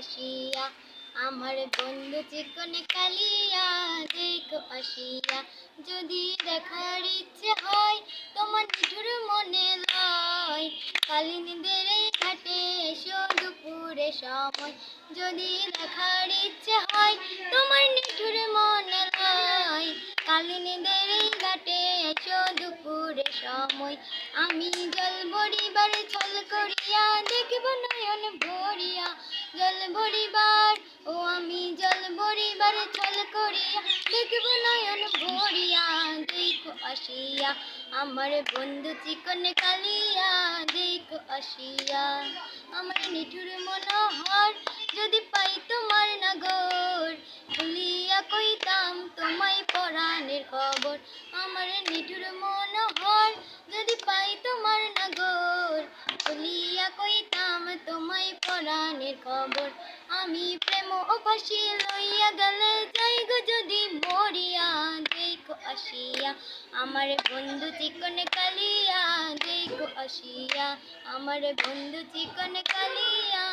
আসিয়া, আমার বন্ধু চিকন কালিয়া, দেখো আসিয়া, যদি দেখার ইচ্ছে হয়, তোমার নিঠুর মনে লয়। কালিনীদের এই ঘাটে এসো দুপুরে সময়, যদি দেখার ইচ্ছে হয়, তোমার নিঠুর মনে লয়। কালিনীদের এই ঘাটে এসো দুপুরে সময়, আমি জল ভরিবার ছল করিয়া, দেখব নয়ন ভরিয়া জল ভরিবার, ও আমি জল ভরিবার ছল করিয়া দেখব নয়ন ভরিয়া, দেখো আসিয়া আমার বন্ধু চিকন কালিয়া, দেখো আসিয়া আমার নিঠুর মনোহর, যদি পাই তোমার নগর খুলিয়া কইতাম তোমায় পরাণের খবর, আমার নিঠুর মনোহর। কইতাম তোমায় পরাণের খবর আমি প্রেম অভাসি লইয়া গেলে যাই গো যদি মরিয়া দেখো আসিয়া। আমার বন্ধু চিকন কালিয়া দেখো আসিয়া। আমার বন্ধু চিকন কালিয়া